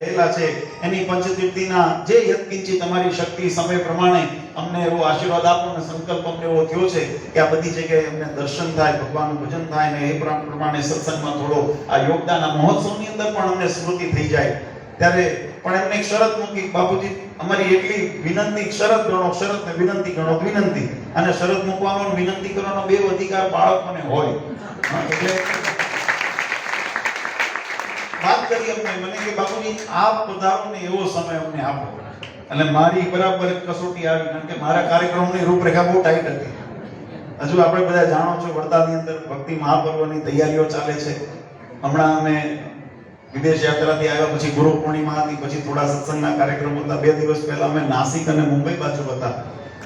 થયેલા છે, એની પંચતીર્થીના જે યત્કિંચી તમારી શક્તિ સમય પ્રમાણે અમને એવો આશીર્વાદ આપો અને સંકલ્પ અમને એવો થયો છે કે આ બધી જગ્યાએ અમને દર્શન થાય, ભગવાનનું ભજન થાય ને એ પ્રમાણે સત્સંગમાં થોડો આ યોગદાન મહોત્સવની અંદર પણ અમને સ્મૃતિ થઈ જાય. ત્યારે પણ એમને એક શરત મૂકી, બાપુજી, અમારી એટલી વિનંતી, શરત ગણો, શરત ને વિનંતી ગણો, વિનંતી. અને શરત મૂકવાનો વિનંતી કરવાનો બે અધિકાર બાળકોને હોય. એટલે વાત કરી અમને, મને કે, બાપુજી, આપ પધારો ને એવો સમય અમને આપો. એટલે મારી બરાબર કસોટી આવી, કારણ કે મારા કાર્યક્રમની રૂપરેખા બહુ ટાઈટ હતી. હજુ આપણે બધા જાણો છો, વડતાલની અંદર ભક્તિ મહાપર્વની તૈયારીઓ ચાલે છે. હમણાં અમે વિદેશ યાત્રાથી આવ્યા પછી ગુરુ પૂર્ણિમા હતી, પછી થોડા સત્સંગના કાર્યક્રમો હતા. બે દિવસ પહેલા અમે નાસિક અને મુંબઈ બાજુ હતા.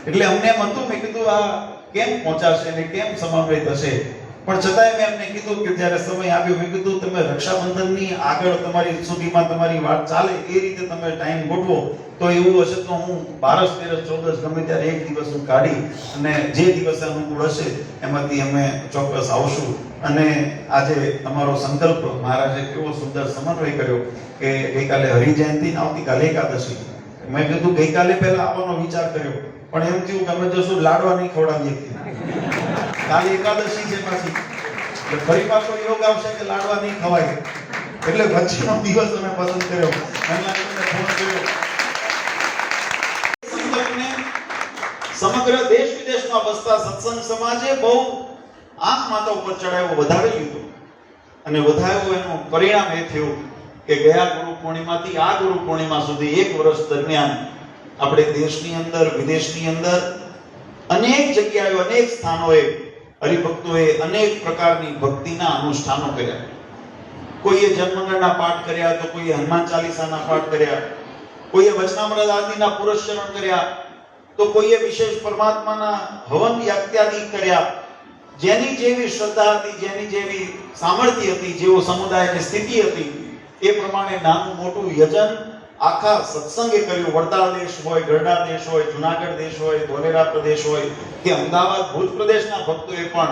એટલે અમને એમ હતું, મેં કીધું, આ કેમ પહોંચાશે ને કેમ સમન્વય થશે પણ છતાંય મેં એમને કીધું કે જ્યારે સમય આવ્યો, મેં કીધું, તમે રક્ષાબંધનની આગળ તમારી સુધીમાં તમારી વાત ચાલે, એ રીતે તમે ટાઈમ ગોઠવો. તો એવું હશે તો હું બારસ, તેરસ, ચૌદસ, ગમે ત્યારે એક દિવસ હું કાઢી અને જે દિવસે અનુકૂળ હશે, એમાંથી અમે ચોક્કસ આવશું. અને આજે તમારો સંકલ્પ, મહારાજે કેવો સુંદર સમન્વય કર્યો કે ગઈકાલે હરિજયંતિ આવતીકાલે એકાદશી. મેં કીધું, ગઈકાલે પહેલા આવવાનો વિચાર કર્યો. પણ એમ થયું કે અમે જશું લાડવા નહીં ખવડાવીએ કાલે એકાદશી છે પાછી. એટલે ફરી પાછો યોગ આવશે કે લાડવા નહીં ખવાય. એટલે વચ્ચેનો દિવસ તમે પસંદ કર્યો. સમગ્ર દેશ વિદેશમાં વસતા સત્સંગ સમાજે બહુ આંખ માતા ઉપર ચડાવ્યો વધાવી લીધું અને વધાર્યો એનું પરિણામ એ થયું કે ગયા ગુરુ પૂર્ણિમાથી આ ગુરુ પૂર્ણિમા સુધી એક વર્ષ દરમિયાન આપણે દેશની અંદર, વિદેશની અંદર અનેક જગ્યાએ, અનેક સ્થાનોએ હરિભક્તોએ અનેક પ્રકારની ભક્તિના અનુષ્ઠાનો કર્યા. કોઈએ જન્મગણના પાઠ કર્યા, તો કોઈએ હનુમાન ચાલીસાના પાઠ કર્યા. કોઈએ વચનામૃત આદિના પુરસ્ચરણ કર્યા. તો કોઈએ વિશેષ પરમાત્માના હવન યાત્યાદિ કર્યા. જેની જેવી શ્રદ્ધા હતી, જેની જેવી સામર્થ્ય હતી, જેવો સમુદાયની સ્થિતિ હતી, એ પ્રમાણે નાનું મોટું યજન આખા સત્સંગે કર્યું. વડતાલ દેશ હોય ગરડા દેશ હોય, જુનાગઢ દેશ હોય, ધોલેરા પ્રદેશ હોય. કે અમદાવાદ, ભુજ પ્રદેશના ભક્તોએ પણ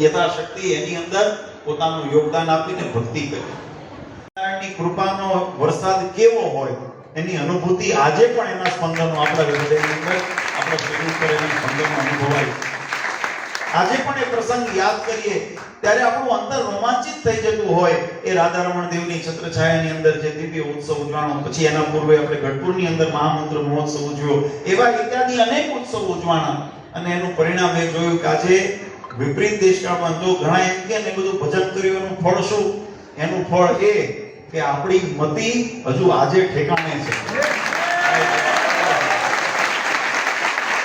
યથાશક્તિ એની અંદર પોતાનું યોગદાન આપીને ભક્તિ કરી. કૃપાનો વરસાદ કેવો હોય, એની અનુભૂતિ આજે પણ એના સ્પંદનો આપણા હૃદયની અંદર, આપણા શરીર પર એના સ્પંદનો અનુભવાય. આજે પણ એ પ્રસંગ યાદ કરીએ, ત્યારે આપણું અંતર રોમાંચિત થઈ જતું હોય એ રાધારમણ દેવની છત્રછાયાની અંદર જે દિવ્ય ઉત્સવ ઉજવાણો પછી એના પૂર્વે આપણે ગઢપુરની અંદર મહામંત્ર મહોત્સવ ઉજવ્યો, એવા ઇત્યાદિ અનેક ઉત્સવ ઉજવાણા અને એનું પરિણામ એ જોયું કે આજે વિપરીત દેશકાળમાં જો ઘણા એમ કે ને બધું ભજન કર્યું, એનું ફળ શું? એનું ફળ એ કે આપણી મતિ હજુ આજે ઠેકાણે છે.